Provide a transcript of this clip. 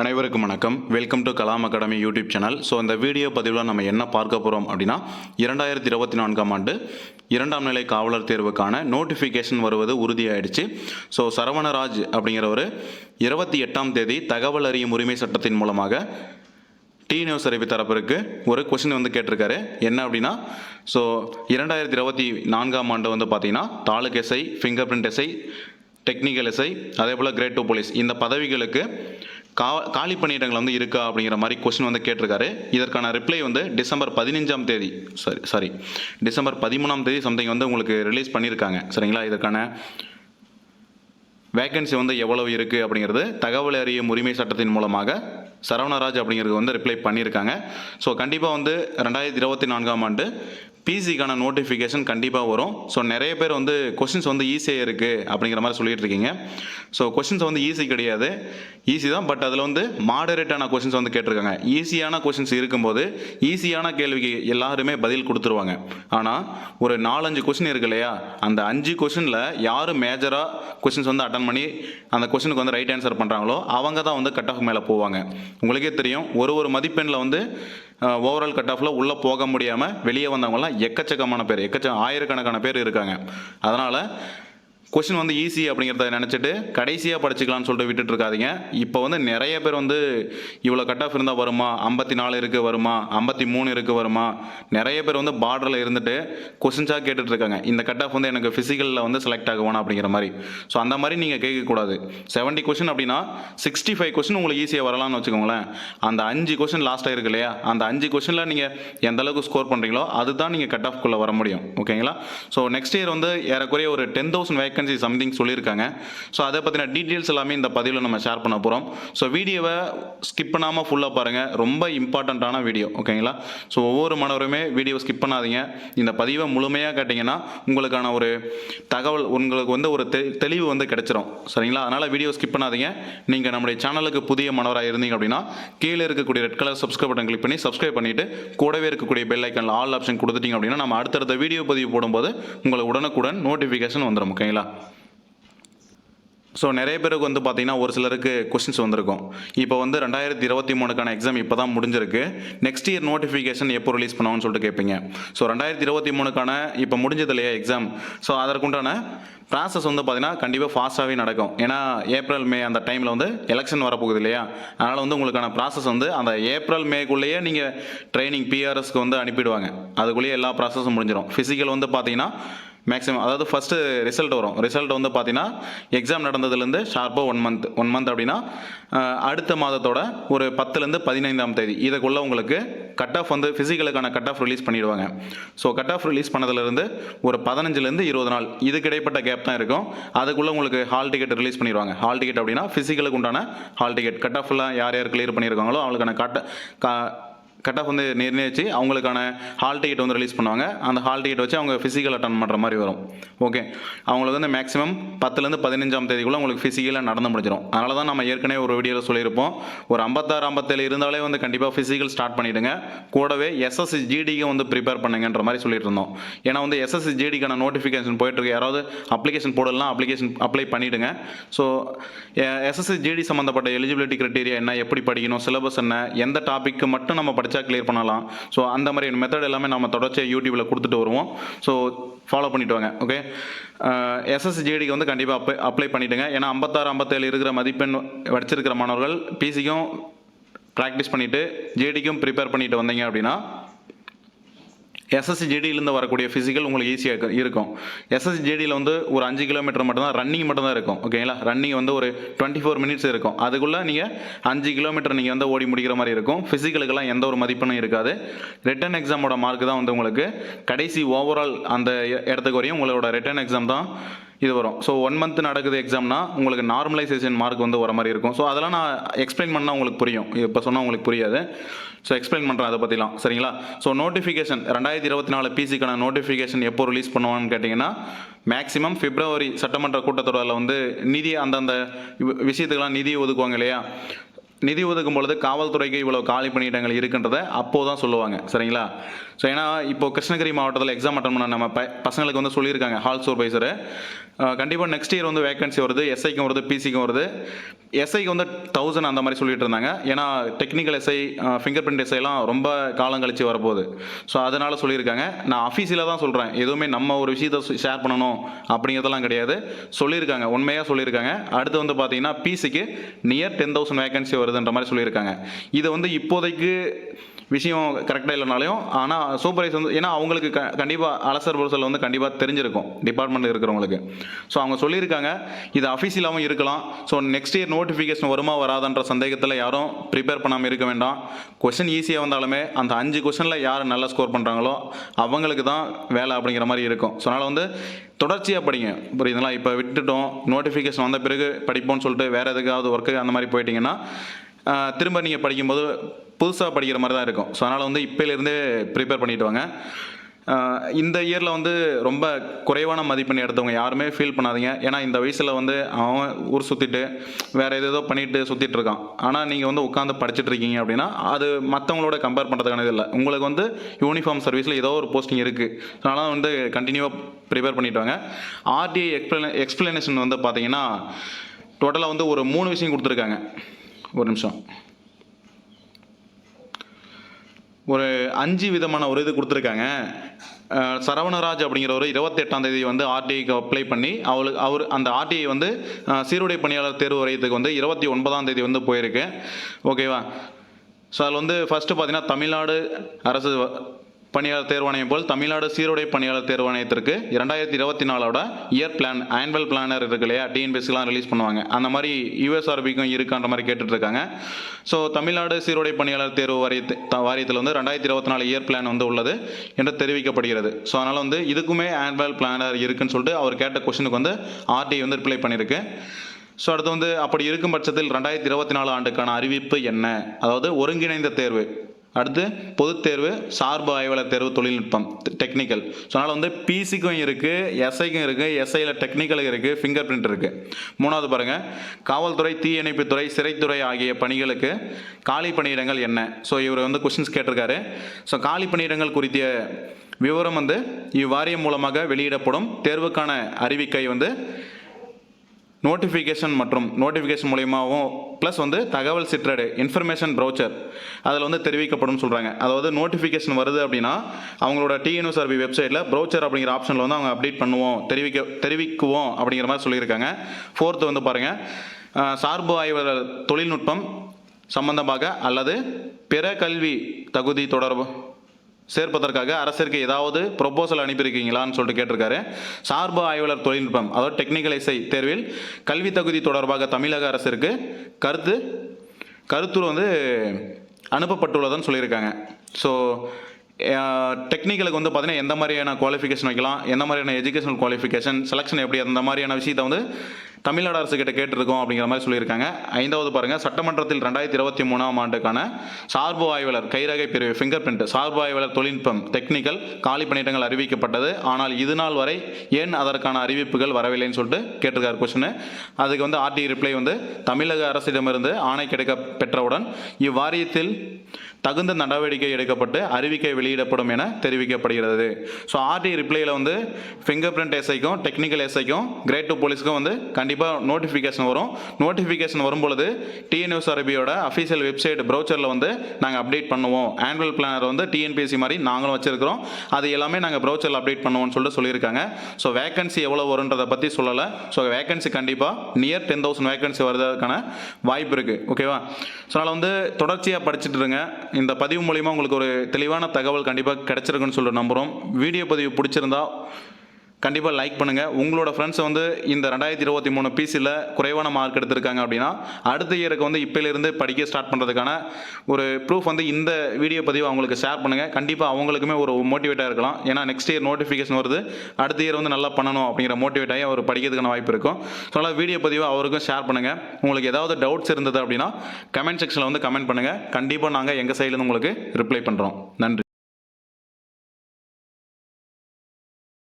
அனைவருக்கும் வணக்கம். Welcome to Kalam Academy YouTube channel so இந்த வீடியோ பதிவில் நம்ம என்ன பார்க்க போகிறோம் அப்படின்னா இரண்டாயிரத்தி இருபத்தி நான்காம் ஆண்டு இரண்டாம் நிலை காவலர் தேர்வுக்கான நோட்டிஃபிகேஷன் வருவது உறுதியாயிடுச்சு. ஸோ சரவணராஜ் அப்படிங்கிறவர் இருபத்தி எட்டாம் தேதி தகவல் அறியும் உரிமை சட்டத்தின் மூலமாக டி நியூஸ் அறிவி தரப்பிற்கு ஒரு கொஷின் வந்து கேட்டிருக்காரு. என்ன அப்படின்னா ஸோ இரண்டாயிரத்தி இருபத்தி நான்காம் ஆண்டு வந்து பார்த்தீங்கன்னா taluk SI finger print SI technical SI அதே போல் கிரேட் டூ போலீஸ் இந்த பதவிகளுக்கு கா காலி பணியிடங்கள் வந்து இருக்கா அப்படிங்கிற மாதிரி கொஸ்டின் வந்து கேட்டிருக்காரு. இதற்கான ரிப்ளை வந்து டிசம்பர் பதினஞ்சாம் தேதி. சாரி சாரி டிசம்பர் பதிமூணாம் தேதி சம்திங் வந்து உங்களுக்கு ரிலீஸ் பண்ணியிருக்காங்க. சரிங்களா? இதற்கான வேகன்சி வந்து எவ்வளவு இருக்குது அப்படிங்கிறது தகவல் அறியும் உரிமை சட்டத்தின் மூலமாக சரவணராஜ் அப்படிங்கிறது வந்து ரிப்ளை பண்ணியிருக்காங்க. ஸோ கண்டிப்பாக வந்து ரெண்டாயிரத்தி இருபத்தி நான்காம் ஆண்டு பிசிக்கான நோட்டிஃபிகேஷன் கண்டிப்பாக வரும். ஸோ நிறைய பேர் வந்து கொஷின்ஸ் வந்து ஈஸியாக இருக்குது அப்படிங்கிற மாதிரி சொல்லிட்டு இருக்கீங்க. ஸோ கொஷின்ஸ் வந்து ஈஸி கிடையாது. ஈஸி தான் பட் அதில் வந்து மாடரேட்டான கொஷின்ஸ் வந்து கேட்டிருக்காங்க. ஈஸியான கொஷின்ஸ் இருக்கும்போது ஈஸியான கேள்விக்கு எல்லாருமே பதில் கொடுத்துருவாங்க. ஆனால் ஒரு நாலஞ்சு கொஷின் இருக்கு இல்லையா? அந்த அஞ்சு கொஷினில் யார் மேஜராக கொஷின்ஸ் வந்து அட்டன் பண்ணி அந்த கொஷினுக்கு வந்து ரைட் ஆன்சர் பண்ணுறாங்களோ அவங்க தான் வந்து கட் ஆஃப் மேலே போவாங்க. உங்களுக்கே தெரியும் ஒரு ஒரு மதிப்பெண்ணில் வந்து ஓவரால் கட் ஆஃபில் உள்ளே போக முடியாமல் வெளியே வந்தவங்கலாம் எக்கச்சக்கமான பேர் எக்கச்சக்கம் ஆயிரக்கணக்கான பேர் இருக்காங்க. அதனால் கொஷின் வந்து ஈஸி அப்படிங்கிறத நினச்சிட்டு கடைசியாக படிச்சுக்கலாம்னு சொல்லிட்டு விட்டுட்டு இருக்காதிங்க இப்போ வந்து நிறைய பேர் வந்து இவ்வளோ கட் ஆஃப் இருந்தால் வருமா? ஐம்பத்தி நாலு இருக்குது வருமா? ஐம்பத்தி மூணு இருக்குது வருமா? நிறைய பேர் வந்து பார்டரில் இருந்துட்டு கொஷின்ஸாக கேட்டுட்ருக்காங்க இந்த கட் ஆஃப் வந்து எனக்கு ஃபிசிக்கலில் வந்து செலக்ட் ஆகுவானா அப்படிங்கிற மாதிரி. ஸோ அந்த மாதிரி நீங்கள் கேட்கக்கூடாது. செவன்ட்டி கொஷின் அப்படின்னா சிக்ஸ்டி ஃபைவ் கொஷின் உங்களுக்கு ஈஸியாக வரலாம்னு வச்சுக்கோங்களேன். அந்த அஞ்சு கொஷின் லாஸ்ட்டாக இருக்கு இல்லையா? அந்த அஞ்சு கொஷினில் நீங்கள் எந்த அளவுக்கு ஸ்கோர் பண்ணுறீங்களோ அதுதான் நீங்கள் கட் ஆஃப்குள்ளே வர முடியும். ஓகேங்களா ஸோ நெக்ஸ்ட் இயர் வந்து ஏறக்குறைய ஒரு டென் தௌசண்ட் வேகன்சி சம்திங் சொல்லியிருக்காங்க. ஸோ அதை பற்றின டீட்டெயில்ஸ் எல்லாமே இந்த பதிவில் நம்ம ஷேர் பண்ண போகிறோம் ஸோ வீடியோவை ஸ்கிப் பண்ணாமல் ஃபுல்லாக பாருங்கள் ரொம்ப இம்பார்ட்டண்ட்டான வீடியோ ஓகேங்களா ஸோ ஒவ்வொரு மாணவருமே வீடியோ ஸ்கிப் பண்ணாதீங்க. இந்த பதிவை முழுமையாக கேட்டிங்கன்னா உங்களுக்கான ஒரு தகவல் உங்களுக்கு வந்து ஒரு தெ தெளிவு வந்து கிடைச்சிரும். சரிங்களா? அதனால் வீடியோ ஸ்கிப் பண்ணாதீங்க. நீங்கள் நம்முடைய சேனலுக்கு புதிய மாணவராக இருந்தீங்க அப்படின்னா கீழே இருக்கக்கூடிய red colour subscribe button click பண்ணி சப்ஸ்கிரைப் பண்ணிவிட்டு கூடவே இருக்கக்கூடிய பெல் ஐக்கனில் ஆல் ஆப்ஷன் கொடுத்துட்டீங்க அப்படின்னா நம்ம அடுத்தடுத்த வீடியோ பதிவு போடும்போது உங்களுக்கு உடனுக்குடன் நோட்டிஃபிகேஷன் வந்துடும் ஓகேங்களா ஸோ நிறைய பேருக்கு வந்து பார்த்தீங்கன்னா ஒரு சிலருக்கு கொஸ்டின்ஸ் வந்திருக்கும். இப்போ வந்து ரெண்டாயிரத்தி இருபத்தி மூணுக்கான எக்ஸாம் இப்போ தான் முடிஞ்சிருக்கு. நெக்ஸ்ட் இயர் நோட்டிஃபிகேஷன் எப்போ ரிலீஸ் பண்ணுவாங்கன்னு சொல்லிட்டு கேட்பீங்க. ஸோ ரெண்டாயிரத்தி இருபத்தி மூணுக்கான இப்போ முடிஞ்சது இல்லையா எக்ஸாம் ஸோ அதற்குண்டான ப்ராசஸ் வந்து பார்த்தீங்கன்னா கண்டிப்பாக ஃபாஸ்ட்டாகவே நடக்கும். ஏன்னா ஏப்ரல் மே அந்த டைமில் வந்து எலெக்ஷன் வரப்போகுது இல்லையா? அதனால் வந்து உங்களுக்கான ப்ராசஸ் வந்து அந்த ஏப்ரல் மேக்குள்ளேயே நீங்கள் ட்ரைனிங் பிஆர்எஸ்க்கு வந்து அனுப்பிடுவாங்க. அதுக்குள்ளேயே எல்லா ப்ராசஸும் முடிஞ்சிடும் ஃபிசிக்கல் வந்து பார்த்தீங்கன்னா மேக்ஸிமம் அதாவது ஃபஸ்ட்டு ரிசல்ட் வரும். ரிசல்ட் வந்து பார்த்தீங்கன்னா எக்ஸாம் நடந்ததுலேருந்து ஷார்ப்பாக ஒன் மந்த் ஒன் மந்த் அப்படின்னா அடுத்த மாதத்தோட ஒரு பத்துலேருந்து பதினைந்தாம் தேதி. இதுக்குள்ளே உங்களுக்கு கட் ஆஃப் வந்து ஃபிசிக்கலுக்கான கட் ஆஃப் ரிலீஸ் பண்ணிடுவாங்க. ஸோ கட் ஆஃப் ரிலீஸ் பண்ணதுலேருந்து ஒரு பதினஞ்சுலேருந்து இருபது நாள். இதுக்கு இடைப்பட்ட கேப் தான் இருக்கும். அதுக்குள்ளே உங்களுக்கு ஹால் டிக்கெட் ரிலீஸ் பண்ணிடுவாங்க. ஹால் டிக்கெட் அப்படின்னா ஃபிசிக்கலுக்கு உண்டான ஹால் டிக்கெட் கட் ஆஃப்லாம் யார் யார் கிளியர் பண்ணியிருக்காங்களோ அவங்களுக்கான கட்ட கா கட் ஆஃப் வந்து நிர்ணயிச்சு அவங்களுக்கான ஹால் டிக்கெட் வந்து ரிலீஸ் பண்ணுவாங்க. அந்த ஹால் டிக்கெட் வச்சு அவங்க ஃபிசிக்கல் அட்டன் பண்ணுற மாதிரி வரும். ஓகே அவங்களுக்கு வந்து மேக்ஸிமம் பத்துலேருந்து பதினஞ்சாம் தேதிக்குள்ளே உங்களுக்கு ஃபிசிக்கலாக நடந்து முடிஞ்சிடும் அதனால தான் நம்ம ஏற்கனவே ஒரு வீடியோவில் சொல்லியிருப்போம். ஒரு ஐம்பத்தாறு ஐம்பத்தேழு இருந்தாலே வந்து கண்டிப்பாக ஃபிசிக்கல் ஸ்டார்ட் பண்ணிவிடுங்க கூடவே எஸ்எஸ்சி ஜிடிக்கு வந்து ப்ரிப்பேர் பண்ணுங்கன்ற மாதிரி சொல்லிட்டு இருந்தோம் ஏன்னா வந்து எஸ்எஸ்சி ஜிடிக்கான நோட்டிஃபிகேஷன் போயிட்டுருக்கு. யாராவது அப்ளிகேஷன் போடலாம் அப்ளிகேஷன் அப்ளை பண்ணிவிடுங்க ஸோ எஸ்எஸ்சி ஜிடி சம்மந்தப்பட்ட எலிஜிபிலிட்டி கிரைட்டீரியா என்ன எப்படி படிக்கணும் சிலபஸ் என்ன எந்த டாபிக்கு மட்டும் நம்ம படித்தா கிளியர் பண்ணலாம். ஸோ அந்த மாதிரி மெத்தட் எல்லாமே நம்ம தொடர்ச்சியாக யூடியூப்பில் கொடுத்துட்டு வருவோம். ஸோ ஃபாலோ பண்ணிட்டு வாங்க ஓகே எஸ்எஸ்ஜிடிக்கு வந்து கண்டிப்பாக அப்ளை அப்ளை பண்ணிவிடுங்க ஏன்னா ஐம்பத்தாறு ஐம்பத்தேழு இருக்கிற மதிப்பெண் வச்சிருக்கிற மாணவர்கள் பிசிக்கும் ப்ராக்டிஸ் பண்ணிவிட்டு ஜேடிக்கும் ப்ரிப்பேர் பண்ணிட்டு வந்தீங்க அப்படின்னா எஸ்எஸ்சி ஜேடியிலேருந்து வரக்கூடிய ஃபிசிக்கல் உங்களுக்கு ஈஸியாக இருக்கும். எஸ்எஸ்சி ஜேடியில் வந்து ஒரு அஞ்சு கிலோமீட்டர் மட்டும்தான் ரன்னிங் மட்டும்தான் இருக்கும் ஓகேங்களா ரன்னிங் வந்து ஒரு டுவெண்ட்டி ஃபோர் மினிட்ஸ் இருக்கும். அதுக்குள்ளே நீங்கள் அஞ்சு கிலோமீட்டர் நீங்கள் வந்து ஓடி முடிக்கிற மாதிரி இருக்கும். ஃபிசிக்கலுக்கெல்லாம் எந்த ஒரு மதிப்பெண்ணும் இருக்காது. ரிட்டன் எக்ஸாமோட மார்க் தான் வந்து உங்களுக்கு கடைசி ஓவரால் அந்த இடத்துக்கு வரையும் உங்களோட ரிட்டன் எக்ஸாம் தான் இது வரும். ஸோ ஒன் மந்த் நடக்குது எக்ஸாம்னா உங்களுக்கு நார்மலைசேஷன் மார்க் வந்து வர மாதிரி இருக்கும். ஸோ அதெல்லாம் நான் எக்ஸ்பிளைன் பண்ணால் உங்களுக்கு புரியும். இப்போ சொன்னால் உங்களுக்கு புரியாது. ஸோ எக்ஸ்பிளைன் பண்ணுறேன் அதை பற்றிலாம் சரிங்களா? ஸோ நோட்டிஃபிகேஷன் ரெண்டாயிரத்தி இருபத்தி நாலு பிசிக்கான நோட்டிஃபிகேஷன் எப்போ ரிலீஸ் பண்ணுவான்னு கேட்டிங்கன்னா மேக்ஸிமம் பிப்ரவரி சட்டமன்ற கூட்டத்தொடரில் வந்து நிதி அந்தந்த வி- விஷயத்துக்கெல்லாம் நிதி ஒதுக்குவாங்க இல்லையா? நிதி ஒதுக்கும் பொழுது காவல்துறைக்கு இவ்வளோ காலி பணியிடங்கள் இருக்குன்றதை அப்போ தான் சொல்லுவாங்க. சரிங்களா? ஸோ ஏன்னா இப்போ கிருஷ்ணகிரி மாவட்டத்தில் எக்ஸாம் அட்டன் பண்ண நம்ம ப பசங்களுக்கு வந்து சொல்லியிருக்காங்க. ஹால் சூப்பர்வைசரு கண்டிப்பாக நெக்ஸ்ட் இயர் வந்து வேகன்சி வருது. எஸ்ஐக்கும் வருது பிசிக்கும் வருது. எஸ்ஐக்கு வந்து தௌசண்ட் அந்த மாதிரி சொல்லிட்டு இருந்தாங்க. ஏன்னா டெக்னிக்கல் எஸ்ஐ ஃபிங்கர் பிரிண்ட் எஸ்ஐலாம் ரொம்ப காலம் கழிச்சு வரப்போகுது. ஸோ அதனால் சொல்லியிருக்காங்க. நான் அஃபீஷியலாக தான் சொல்கிறேன் எதுவுமே நம்ம ஒரு விஷயத்தை ஷேர் பண்ணணும் அப்படிங்கிறதெல்லாம் கிடையாது. சொல்லியிருக்காங்க. உண்மையாக சொல்லியிருக்காங்க. அடுத்து வந்து பார்த்தீங்கன்னா பிசிக்கு நியர் டென் தௌசண்ட் வேகன்சி வருதுன்ற மாதிரி சொல்லியிருக்காங்க. இதை வந்து இப்போதைக்கு விஷயம் கரெக்டாக இல்லைனாலையும் ஆனால் சூப்பர்வைஸ் வந்து ஏன்னா அவங்களுக்கு க கண்டிப்பாக அலசர் புலசல் வந்து கண்டிப்பாக தெரிஞ்சிருக்கும் டிபார்ட்மெண்ட் இருக்கிறவங்களுக்கு. ஸோ அவங்க சொல்லியிருக்காங்க இது அஃபீஷியலாகவும் இருக்கலாம். ஸோ நெக்ஸ்ட் இயர் நோட்டிஃபிகேஷன் வருமா வராதன்ற சந்தேகத்தில் யாரும் ப்ரிப்பேர் பண்ணாமல் இருக்க வேண்டாம். கொஷின் ஈஸியாக வந்தாலுமே அந்த அஞ்சு கொஷனில் யார் நல்லா ஸ்கோர் பண்ணுறாங்களோ அவங்களுக்கு தான் வேலை அப்படிங்கிற மாதிரி இருக்கும். ஸோ அதனால் வந்து தொடர்ச்சியாக படிங்க. புரியுதுங்களா? இப்போ விட்டுட்டோம் நோட்டிஃபிகேஷன் வந்த பிறகு படிப்போம்னு சொல்லிட்டு வேறு எதுக்காவது ஒர்க்கு அந்த மாதிரி போயிட்டிங்கன்னா திரும்ப நீங்கள் படிக்கும்போது புதுசாக படிக்கிற மாதிரி தான் இருக்கும். ஸோ அதனால் வந்து இப்போலேருந்தே ப்ரிப்பேர் பண்ணிட்டு வாங்க. இந்த இயரில் வந்து ரொம்ப குறைவான மதிப்பெண் எடுத்தவங்க யாருமே ஃபீல் பண்ணாதீங்க. ஏன்னா இந்த வயசில் வந்து அவன் ஊர் சுற்றிட்டு வேறு ஏதேதோ பண்ணிட்டு சுற்றிட்டு இருக்கான். ஆனால் நீங்கள் வந்து உட்காந்து படிச்சுட்டு இருக்கீங்க அப்படின்னா அது மற்றவங்களோட கம்பேர் பண்ணுறதுக்கான இது இல்லை. உங்களுக்கு வந்து யூனிஃபார்ம் சர்வீஸில் ஏதோ ஒரு போஸ்டிங் இருக்குது அதனால் வந்து கண்டினியூவாக ப்ரிப்பேர் பண்ணிட்டு வாங்க. ஆர்டிஐ எக்ஸ்பிளே எக்ஸ்பிளனேஷன் வந்து பார்த்தீங்கன்னா டோட்டலாக வந்து ஒரு மூணு விஷயம் கொடுத்துருக்காங்க. ஒரு நிமிஷம். ஒரு அஞ்சு விதமான ஒரு இது கொடுத்துருக்காங்க. சரவணராஜ் அப்படிங்கிறவர் இருபத்தெட்டாம் தேதி வந்து ஆர்டிஐக்கு அப்ளை பண்ணி அவளுக்கு அவர் அந்த ஆர்டிஐ வந்து சீருடை பணியாளர் தேர்வு வரையத்துக்கு வந்து இருபத்தி ஒன்பதாம் தேதி வந்து போயிருக்கு. ஓகேவா ஸோ அதில் வந்து ஃபஸ்ட்டு பார்த்தீங்கன்னா தமிழ்நாடு அரசு பணியாளர் தேர்வாணையம் போல் தமிழ்நாடு சீருடை பணியாளர் தேர்வாணையத்திற்கு இரண்டாயிரத்தி இருபத்தி நாலோட இயர் பிளான் ஆனுவல் பிளானர் இருக்கு இல்லையா டிஎன்பிஎஸ்சிலாம் ரிலீஸ் பண்ணுவாங்க. அந்த மாதிரி யூஎஸ்ஆர்பிக்கும் இருக்கான்ற மாதிரி கேட்டுட்ருக்காங்க. ஸோ தமிழ்நாடு சீருடை பணியாளர் தேர்வு வாரியத்து வாரியத்தில் வந்து ரெண்டாயிரத்தி இருபத்தி நாலு இயர் பிளான் வந்து உள்ளது என்று தெரிவிக்கப்படுகிறது. ஸோ அதனால் வந்து இதுக்குமே ஆனுவல் பிளானர் இருக்குன்னு சொல்லிட்டு அவர் கேட்ட கொஷனுக்கு வந்து ஆர்டிஐ வந்து ரிப்ளை பண்ணியிருக்கு ஸோ அடுத்து வந்து அப்படி இருக்கும் பட்சத்தில் ரெண்டாயிரத்தி இருபத்தி நாலு ஆண்டுக்கான அறிவிப்பு என்ன? அதாவது ஒருங்கிணைந்த தேர்வு. அடுத்து பொதுத் தேர்வு சார்பு ஆய்வாளர் தேர்வு தொழில்நுட்பம் டெக்னிக்கல் ஸோ அதனால் வந்து பிசிக்கும் இருக்குது எஸ்ஐக்கும் இருக்குது எஸ்ஐயில் டெக்னிக்கல் இருக்குது ஃபிங்கர் பிரிண்ட் இருக்குது மூணாவது பாருங்கள் காவல்துறை தீயணைப்புத்துறை சிறைத்துறை ஆகிய பணிகளுக்கு காலி பணியிடங்கள் என்ன? ஸோ இவர் வந்து கொஷின்ஸ் கேட்டிருக்காரு. ஸோ காலி பணியிடங்கள் குறித்த விவரம் வந்து இவ்வாரியம் மூலமாக வெளியிடப்படும். தேர்வுக்கான அறிவிக்கை வந்து நோட்டிஃபிகேஷன் மற்றும் நோட்டிஃபிகேஷன் மூலியமாகவும் ப்ளஸ் வந்து தகவல் சிற்றடு இன்ஃபர்மேஷன் ப்ரௌச்சர் அதில் வந்து தெரிவிக்கப்படும் சொல்கிறாங்க அதாவது நோட்டிஃபிகேஷன் வருது அப்படின்னா அவங்களோட டிஎன்யூஎஸ்ஆர்பி வெப்சைட்டில் ப்ரௌச்சர் அப்படிங்கிற ஆப்ஷனில் வந்து அவங்க அப்டேட் பண்ணுவோம் தெரிவிக்க தெரிவிக்குவோம் அப்படிங்கிற மாதிரி சொல்லியிருக்காங்க. ஃபோர்த்து வந்து பாருங்கள் சார்பு ஆய்வாளர் தொழில்நுட்பம் சம்பந்தமாக அல்லது பிற கல்வி தகுதி தொடர்பு. சேர்ப்பதற்காக அரசிற்கு ஏதாவது ப்ரொபோசல் அனுப்பியிருக்கீங்களான்னு சொல்லிட்டு கேட்டிருக்காரு. சார்பு ஆய்வாளர் தொழில்நுட்பம் அதாவது டெக்னிக்கல் இசை தேர்வில் கல்வி தகுதி தொடர்பாக தமிழக அரசிற்கு கருத்து கருத்துரு வந்து அனுப்பப்பட்டுள்ளதுன்னு சொல்லியிருக்காங்க. ஸோ டெக்னிக்கலுக்கு வந்து பார்த்தீங்கன்னா எந்த மாதிரியான குவாலிஃபிகேஷன் வைக்கலாம் எந்த மாதிரியான எஜுகேஷனல் குவாலிஃபிகேஷன் செலெக்ஷன் எப்படி அந்த மாதிரியான விஷயத்தை வந்து தமிழ்நாடு அரசு கிட்ட கேட்டிருக்கோம் அப்படிங்கிற மாதிரி சொல்லியிருக்காங்க. ஐந்தாவது பாருங்க சட்டமன்றத்தில் ரெண்டாயிரத்தி இருபத்தி மூணாம் ஆண்டுக்கான சார்பு ஆய்வாளர் கைரகை பிரிவு ஃபிங்கர் பிரிண்ட் சார்பு ஆய்வாளர் தொழில்நுட்பம் டெக்னிக்கல் காலி பணியிடங்கள் அறிவிக்கப்பட்டது. ஆனால் இது நாள் வரை ஏன் அதற்கான அறிவிப்புகள் வரவில்லைன்னு சொல்லிட்டு கேட்டிருக்காரு கொஸ்டின் அதுக்கு வந்து ஆர்டி ரிப்ளை வந்து தமிழக அரசிடமிருந்து ஆணை கிடைக்க பெற்றவுடன் இவ்வாரியத்தில் தகுந்த நடவடிக்கை எடுக்கப்பட்டு அறிவிக்கை வெளியிடப்படும் என தெரிவிக்கப்படுகிறது. ஸோ ஆர்டி ரிப்ளையில் வந்து ஃபிங்கர் பிரிண்ட் எஸ்ஐக்கும் டெக்னிக்கல் எஸ்ஐக்கும் கிரேட் டூ போலீஸுக்கும் வந்து கண்டிப்பாக நோட்டிஃபிகேஷன் வரும். நோட்டிஃபிகேஷன் வரும்பொழுது டிஎன்யூஎஸ் அரபியோட அஃபீஷியல் வெப்சைட் ப்ரௌச்சரில் வந்து நாங்கள் அப்டேட் பண்ணுவோம். ஆனுவல் பிளானர் வந்து டிஎன்பிஎஸ்சி மாதிரி நாங்களும் வச்சிருக்கிறோம். அது எல்லாமே நாங்கள் ப்ரௌச்சரில் அப்டேட் பண்ணுவோம்னு சொல்லிட்டு சொல்லியிருக்காங்க. ஸோ வேகன்சி எவ்வளோ வருன்றதை பற்றி சொல்லலை. ஸோ வேகன்சி கண்டிப்பாக நியர் டென் தௌசண்ட் வேகன்சி வருவதற்கான வாய்ப்பு இருக்குது ஓகேவா ஸோ அதனால் வந்து தொடர்ச்சியாக படிச்சுட்டு இருங்க. இந்த பதிவு மூலிமா உங்களுக்கு ஒரு தெளிவான தகவல் கண்டிப்பாக கிடைச்சிருக்குன்னு சொல்லிட்டு நம்புகிறோம் வீடியோ பதிவு பிடிச்சிருந்தா கண்டிப்பாக லைக் பண்ணுங்கள் உங்களோட ஃப்ரெண்ட்ஸ் வந்து இந்த ரெண்டாயிரத்தி இருபத்தி மூணு பிசியில் குறைவான மார்க் எடுத்திருக்காங்க அப்படின்னா அடுத்த இயருக்கு வந்து இப்போலேருந்து படிக்க ஸ்டார்ட் பண்ணுறதுக்கான ஒரு ப்ரூஃப் வந்து இந்த வீடியோ பதிவு அவங்களுக்கு ஷேர் பண்ணுங்கள் கண்டிப்பாக அவங்களுக்குமே ஒரு மோட்டிவேட்டாக இருக்கலாம். ஏன்னா நெக்ஸ்ட் இயர் நோட்டிஃபிகேஷன் வருது. அடுத்த இயர் வந்து நல்லா பண்ணணும் அப்படிங்கிற மோட்டிவேட் ஆகி அவர் படிக்கிறதுக்கான வாய்ப்பு இருக்கும். ஸோ அதனால் வீடியோ பதிவு அவருக்கும் ஷேர் பண்ணுங்கள் உங்களுக்கு ஏதாவது டவுட்ஸ் இருந்தது அப்படின்னா கமெண்ட் செக்ஷனில் வந்து கமெண்ட் பண்ணுங்கள் கண்டிப்பாக நாங்கள் எங்கள் சைட்லேருந்து உங்களுக்கு ரிப்ளை பண்ணுறோம் நன்றி.